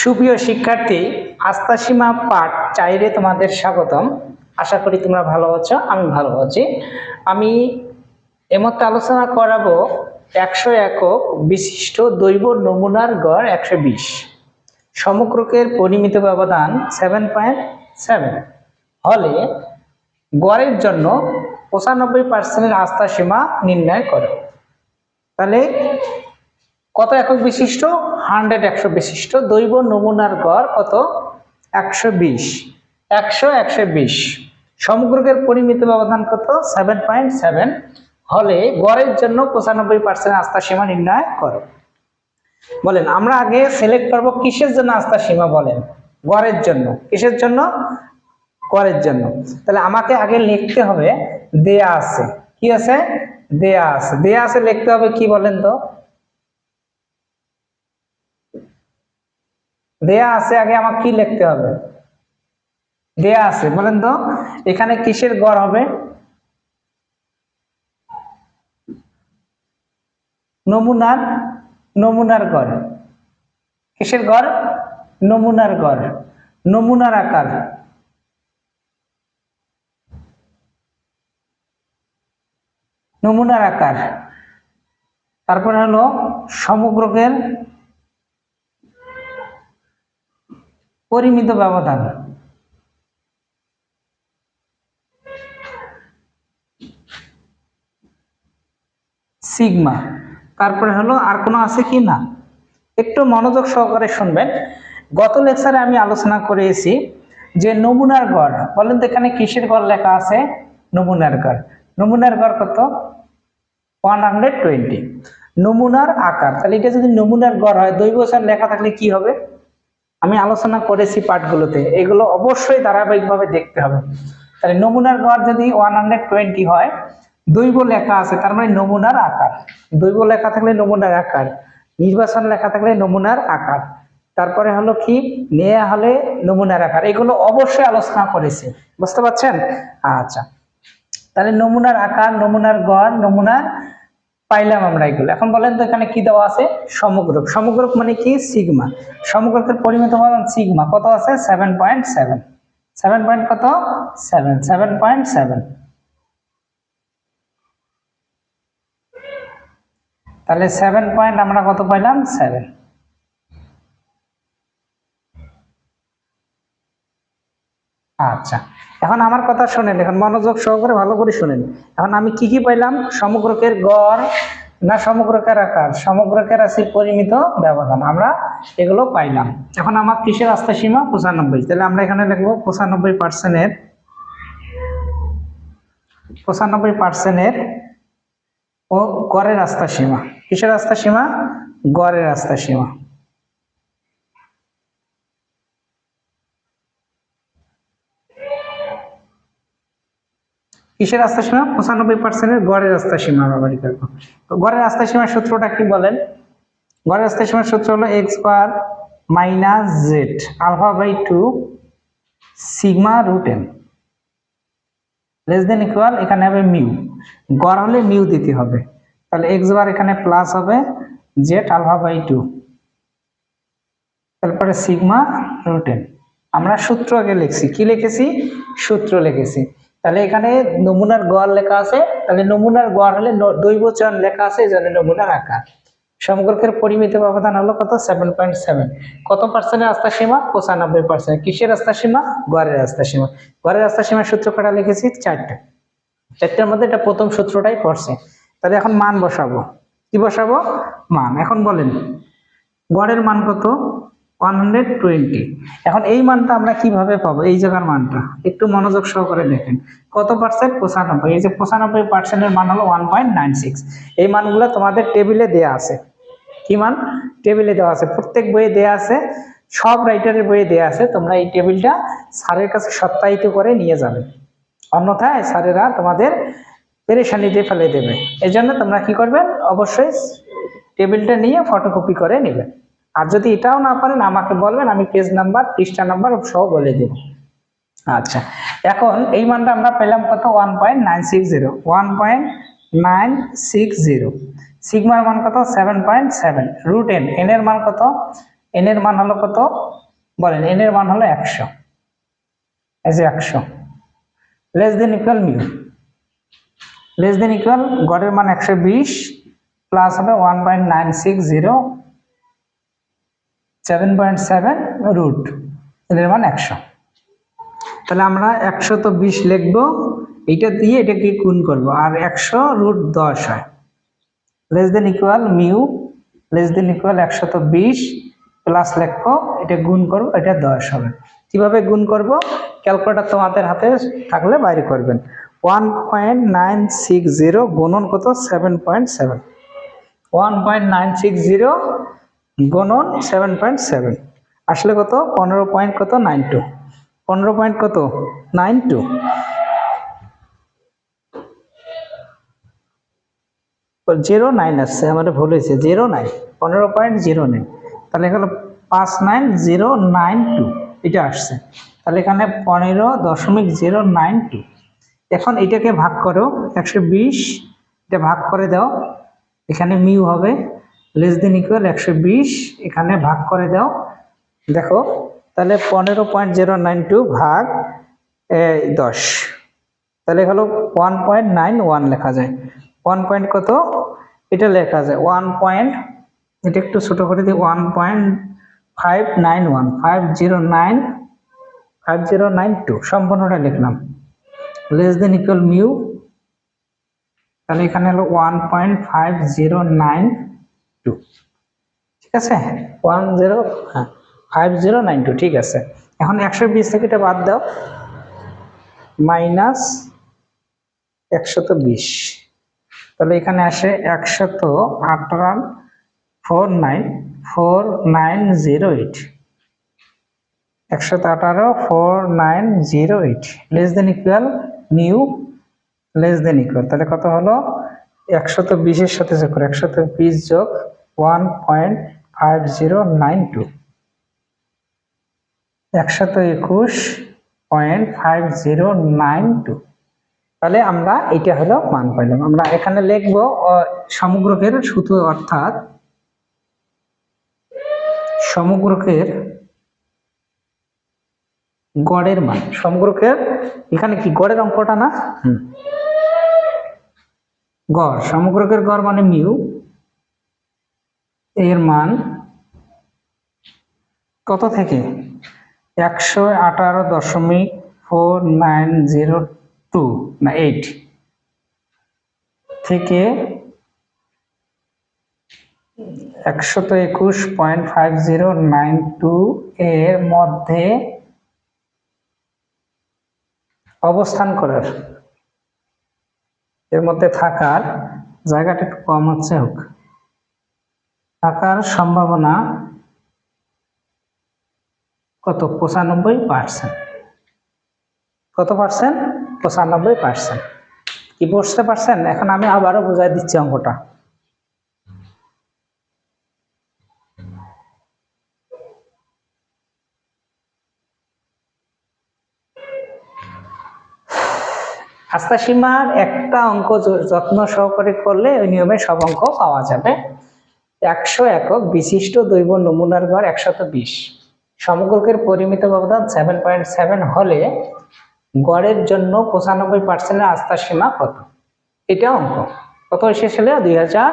সুপ্রিয় শিক্ষার্থী আস্থা সীমা পাঠ চাইরে তোমাদের স্বাগতম। আশা করি তোমরা ভালো আছো, আমি ভালো আছি। আমি এমতো আলোচনা করাবো একশো একক বিশিষ্ট দৈব নমুনার গড় একশো বিশ। সমগ্রকের পরিমিত ব্যবধান সেভেন পয়েন্ট সেভেন হলে গড়ের জন্য পঁচানব্বই পার্সেন্টের আস্থা সীমা নির্ণয় করো। তাহলে কত একক বিশিষ্ট? হান্ড্রেড একশো বিশিষ্ট। দৈব নমুনার গড় কত? একশো বিশ। একশো একশো বিশ। সমগ্রকের পরিমিত ব্যবধান কত? Seven point seven. হলে গড়ের জন্য পঁচানব্বই পার্সেন্ট আস্থা সীমা নির্ণয় করো। বলেন, আমরা আগে সিলেক্ট করব কিসের জন্য আস্থা সীমা বলেন? গড়ের জন্য। কিসের জন্য? গড়ের জন্য। তাহলে আমাকে আগে লিখতে হবে, দেয়া আছে। কি আছে? দেয়া আছে। দেয়া আছে লিখতে হবে কি বলেন তো? দেয়া আছে, আগে আমাকে কি লিখতে হবে? দেয়া আছে, বলেন তো, এখানে কিসের গড় হবে? নমুনার নমুনার গড়। কিসের গড়? নমুনার গড়। নমুনার আকার। নমুনার আকার। তারপরে হলো সমগ্রকের পরিমিত ব্যবধান। সিগমা। তারপরে হলো আর কোনো আছে কি না? একটু মনোযোগ সহকারে শুনবেন। গত লেকচারে আমি আলোচনা করেছি যে নমুনার গড়। বলেন তো এখানে কিসের গড় লেখা আছে? নমুনার গড়। নমুনার গড় কত? ওয়ান হান্ড্রেড টোয়েন্টি নমুনার আকার। তাহলে এটা যদি নমুনার গড় হয় দৈব সার লেখা থাকলে কি হবে? আমি আলোচনা করেছি পাঠগুলোতে, এগুলো অবশ্যই ধারাবাহিকভাবে দেখতে হবে। তাহলে নমুনার গড় যদি ওয়ান হান্ড্রেড টোয়েন্টি হয় দৈব লেখা আছে, তার মানে নমুনার আকার। দৈব লেখা থাকলে নমুনার আকার, নির্বাচন লেখা থাকলে নমুনার আকার। তারপরে হলো কি, নেয়া হলে নমুনার আকার, এগুলো অবশ্যই আলোচনা করেছি, বুঝতে পারছেন? আচ্ছা তাহলে নমুনার আকার, নমুনার গড়, নমুনার পাইলাম আমরা এগুলো। এখন বলেন তো এখানে কি দেওয়া আছে? সমগ্রক। সমগ্রক মানে কি? সিগমা। সমগ্রকের পরিমিত উপাদান সিগমা। কত আছে? Seven point seven. Seven point কত? সেভেন। Seven point seven. তাহলে সেভেন পয়েন্ট আমরা কত পাইলাম? সেভেন। আচ্ছা। এখন আমার কথা শোনেন, এখন মনোযোগ সহকারে ভালো করে শুনেন। এখন আমি কি কি পাইলাম? সমগ্রকের গড় না সমগ্রকের আকার? সমগ্রকের রাশির পরিমিত ব্যবধান। আমরা এগুলো পাইলাম। এখন আমার কিসের আস্থা সীমা? পঁচানব্বই। তাহলে আমরা এখানে লিখব পঁচানব্বই পার্সেন্টের পঁচানব্বই পার্সেন্টের ও গড়ের আস্থা সীমা। কিসের আস্থা সীমা? গড়ের আস্থা সীমা। কিসের রাস্তা সীমা? পঁচানব্বই পার্সেন্টের গড়ের রাস্তা সীমা আমরা করব তো গড়ের রাস্তা সীমার সূত্রটা কি বলেন? গড়ের রাস্তা সীমার সূত্র হলো x bar minus z alpha by two sigma root n. Less than equal, এখানে হবে মিউ। গড় হলে মিউ দিতে হবে। তাহলে এক্স বার এখানে প্লাস হবে জেড আলফা বাই টু। তারপরে সিগমা রুট এন। আমরা সূত্র আগে লিখছি। কি লিখেছি? সূত্র লিখেছি। তাহলে এখানে নমুনার গড় লেখা আছে। তাহলে নমুনার গড় হলে ন- দৈব চয়ন লেখা আছে, এই জন্য নমুনার আকার। সমগ্রকের পরিমিত ব্যবধান হলো কত? সেভেন পয়েন্ট সেভেন কত পার্সেন্টের আস্থা সীমা পঁচানব্বই পার্সেন্ট কিসের রাস্তা সীমা গড়ের আস্থা সীমা গড়ের আস্থা সীমার সূত্র কটা লিখেছি চারটে। চারটার মধ্যে এটা প্রথম সূত্রটাই পড়ছে। তাহলে এখন মান বসাবো। কি বসাবো? মান। এখন বলেন, গড়ের মান কত? ওয়ান হান্ড্রেড টোয়েন্টি এখন এই মানটা আমরা কীভাবে পাবো? এই জায়গার মানটা। একটু মনোযোগ সহকারে দেখেন। কত পার্সেন্ট পঁচানব্বই। এই যে পঁচানব্বই পার্সেন্টের মান হলো ওয়ান পয়েন্ট নাইন সিক্স এই মানগুলো তোমাদের টেবিলে দেয়া আছে। কি মান? টেবিলে দেওয়া আছে। প্রত্যেক বইয়ে দেয়া আছে। সব রাইটারের বইয়ে দেয়া আছে। তোমরা এই টেবিলটা স্যারের কাছে সত্যায়িত করে নিয়ে যাবে। অন্যথায় স্যারেরা তোমাদের পেরেশানিতে ফেলে দেবে। এই জন্য তোমরা কি করবে? অবশ্যই টেবিলটা নিয়ে ফটোকপি করে নেবে। আর যদি এটাও না পারেন, আমাকে বলবেন, আমি পেজ নাম্বার পৃষ্ঠা নাম্বার সহ বলে দেব। আচ্ছা এখন এই মানটা আমরা পেলাম কত? One point nine six zero one point nine six zero সিগমার মান কত? Seven point seven root n n এর মান কত? এন এর মান হলো কত? বলেন এন এর মান হলো একশো। এই যে একশো। Less than equal mu less than equal গড়ের মান একশো বিশ প্লাস হবে one point nine six zero seven point seven root এদের মান একশো। তাহলে আমরা একশো তো বিশ লিখব, এইটা দিয়ে এটাকে গুণ করব, আর একশো রুট দশ হয়। Less than equal mu less than equal একশো তো বিশ প্লাস লিখব, এটা গুণ করব, এটা দশ হবে। কীভাবে গুণ করব? ক্যালকুলেটার তোমাদের হাতে থাকলে বাইরে করবেন। One point nine six zero গুণন কত? Seven point seven one point nine six zero গুণন সেভেন পয়েন্ট সেভেন আসলে কত? পনেরো পয়েন্ট কত? নাইন টু পনেরো পয়েন্ট কত? নাইন টু জিরো নাইন আসছে, আমাদের ভুল হয়েছে। জিরো নাইন পনেরো পয়েন্ট জিরো নাইন তাহলে এখানে পাঁচ নাইন জিরো নাইন টু এটা আসছে। তাহলে এখানে পনেরো দশমিক জিরো নাইন টু এখন এটাকে ভাগ করো, একশো বিশ। এটা ভাগ করে দাও। এখানে মিউ হবে। লেস দেন ইকুয়াল একশো বিশ, এখানে ভাগ করে দাও। দেখো, তাহলে পনেরো পয়েন্ট জিরো নাইন টু ভাগ দশ। তাহলে হলো ওয়ান পয়েন্ট নাইন ওয়ান লেখা যায়। ওয়ান পয়েন্ট কত? এটা লেখা যায়। ওয়ান পয়েন্ট এটা একটু ছোটো করে দিই one point five nine one five zero nine five zero nine two সম্পূর্ণটা লিখলাম। লেস দেন ইকুয়াল মিউ তাহলে এখানে হলো one point five zero nine two ঠিক আছে? One zero five zero nine two ঠিক আছে। এখন একশো বিশ থেকে এটা বাদ দাও। মাইনাস একশত বিশ। তাহলে এখানে আসে একশত আঠারো four nine four nine zero eight একশত আঠারো four nine zero eight less than equal mu less than equal তাহলে কত হলো? একশত বিশের সাথে যোগ করে, একশত বিশ যোগ one point five zero nine two. একশত একুশ point five zero nine two. তাহলে আমরা এটা হলো মান পাইলাম। আমরা এখানে লিখব সমগ্রকের সূত্র অর্থাৎ সমগ্রকের গড়ের মান। সমগ্রকের, এখানে কি গড়ের অঙ্কটা না? হুম। গড়, সমগ্রকের গড় মানে মিউ, এর মান কত থেকে? একশো আঠারো দশমিক ফোর নাইন জিরো টু, না এইট থেকে একশত একুশ point five zero nine two এর মধ্যে অবস্থান করার। এর মধ্যে থাকার জায়গাটা একটু কম হচ্ছে হোক। থাকার সম্ভাবনা কত? পঁচানব্বই পার্সেন্ট কত পার্সেন্ট পঁচানব্বই পার্সেন্ট কি বুঝতে পারছেন? এখন আমি আবারও বুঝাই দিচ্ছি অঙ্কটা। আস্থা সীমার একটা অঙ্ক যত্ন সহকারে করলে ওই নিয়মে সব অঙ্ক পাওয়া যাবে। একশো একক বিশিষ্ট দৈব নমুনার ঘর একশত বিশ। সমগ্রকের পরিমিত ব্যবধান সেভেন পয়েন্ট সেভেন হলে গড়ের জন্য পঁচানব্বই পার্সেন্টের আস্থা সীমা কত? এটা অঙ্ক। কত এসেছিল? দুই হাজার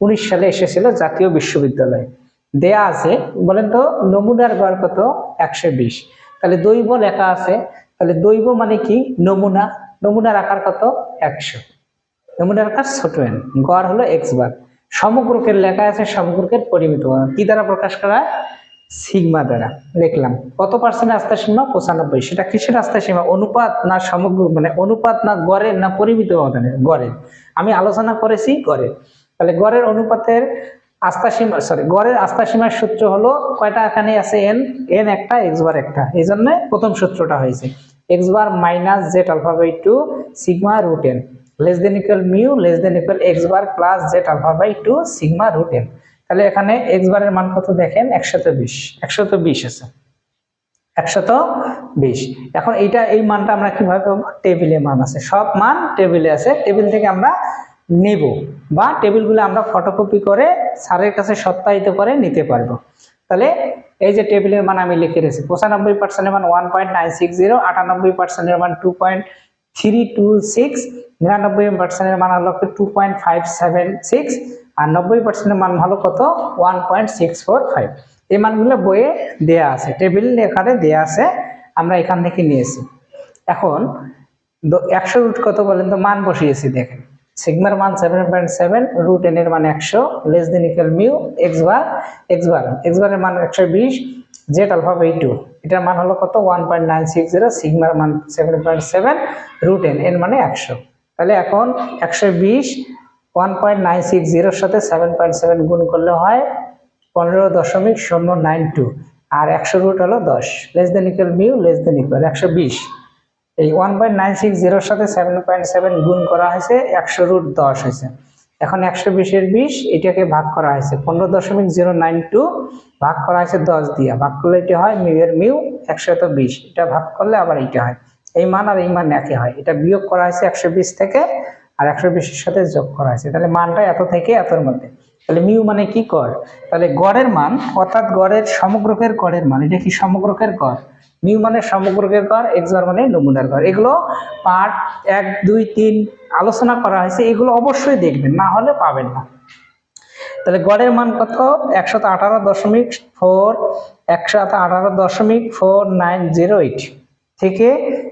উনিশ সালে এসেছিল জাতীয় বিশ্ববিদ্যালয়ে। দেয়া আছে, বলেন তো, নমুনার গড় কত? একশো বিশ। তাহলে দৈব লেখা আছে। তাহলে দৈব মানে কি? নমুনা। নমুনার আকার কত? একশো। নমুনার আকার ছোট এন গড় হলো এক্স বার। সমগ্রকের লেখা আছে সমগ্রকের পরিমিত। কি দ্বারা প্রকাশ করা? সিগমা দ্বারা। লিখলাম। কত পার্সেন্ট আস্থা সীমা? পঁচানব্বই। সেটা কিসের আস্থা সীমা? অনুপাত না সমগ্র মানে অনুপাত না গড়ের, না পরিমিত ব্যবধানের গড়ের। আমি আলোচনা করেছি গড়ের। তাহলে গড়ের অনুপাতের আস্থা সীমা সরি গড়ের আস্থা সীমার সূত্র হলো কয়টা এখানে আছে এন এন একটা এক্স বার একটা। এই জন্য প্রথম সূত্রটা হয়েছে। X bar minus z alpha by two sigma root n. Less than equal mu, less than equal x bar plus z alpha by two sigma root n. তাহলে এখানে x বারের মান কত দেখেন? একশত বিশ। একশত বিশ আছে। একশত বিশ। এখন এইটা, এই মানটা আমরা কীভাবে পাবো? টেবিলে মান আছে। সব মান টেবিলে আছে। টেবিল থেকে আমরা নেব বা টেবিলগুলো আমরা ফটোকপি করে স্যারের কাছে সত্যায়িত করে নিতে পারব। তাহলে এই যে টেবিলের মান আমি লিখে রেখেছি, পঁচানব্বই পার্সেন্টের মান one point nine six zero আটানব্বই পার্সেন্টের মান two point three two six নিরানব্বই পার্সেন্টের মান হলো two point five seven six আর নব্বই পার্সেন্টের মান হলো কত? One point six four five এই মানগুলো বইয়ে দেয়া আছে টেবিল এখানে দেয়া আছে, আমরা এখান থেকে নিয়েছি। এখন, একশো রুট কত বলেন তো? মান বসিয়েছি, দেখেন। সিগমার মান seven point seven root n এর মান একশো less than equal mu x bar x bar x বারের মান একশো বিশ জেড আলফা বাই টু এটার মান হলো কত? One point nine six zero সিগমার মান seven point seven root n এর মানে একশো। তাহলে এখন একশো বিশ ওয়ান পয়েন্ট নাইন সিক্স জিরোর সাথে সেভেন পয়েন্ট সেভেন গুণ করলে হয় পনেরো দশমিক শূন্য নাইন টু আর একশো রুট হলো দশ less than equal mu less than equal একশো বিশ। এই ওয়ান পয়েন্ট নাইন সিক্স জিরোর সাথে সেভেন পয়েন্ট সেভেন গুণ করা হয়েছে, একশো রুট দশ হয়েছে। এখন একশো বিশের বিশ, এটাকে ভাগ করা হয়েছে। পনেরো দশমিক জিরো নাইন টু ভাগ করা হয়েছে দশ দিয়ে। ভাগ করলে এটি হয় মিউ এর মিউ একশো তো বিশ। এটা ভাগ করলে আবার এটা হয়। এই মান আর এই মান একই হয়। এটা বিয়োগ করা হয়েছে একশো বিশ থেকে আর একশো বিশের সাথে যোগ করা হয়েছে। তাহলে মানটা এত থেকে এতর মধ্যে। তাহলে মিউ মানে কি কর তাহলে গড়ের মান, অর্থাৎ গড়ের সমগ্রকের গড়ের মান, এটা কি সমগ্রকের গড়? মিউ মানে সমগ্রকের গড় এক্স বার মানে নমুনার গড়। এগুলো পার্ট এক, দুই, তিন আলোচনা করা হয়েছে। এগুলো অবশ্যই দেখবেন, না হলে পাবেন না। তাহলে গড়ের মান কত? একশত আঠারো দশমিক ফোর একশত আঠারো দশমিক ফোর নাইন জিরো এইট। থেকে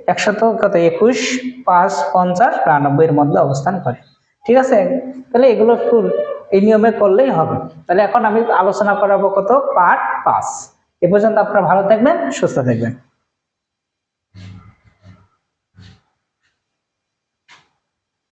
একশত কত একুশ, পাঁচ, পঞ্চাশ, বিরানব্বইয়ের মধ্যে অবস্থান করে। ঠিক আছে? তাহলে এগুলো একটু এই নিয়মে করলেই হবে। তাহলে এখন আমি আলোচনা করাবো কত? পার্ট পাঁচ। এ পর্যন্ত আপনারা ভালো থাকবেন, সুস্থ থাকবেন।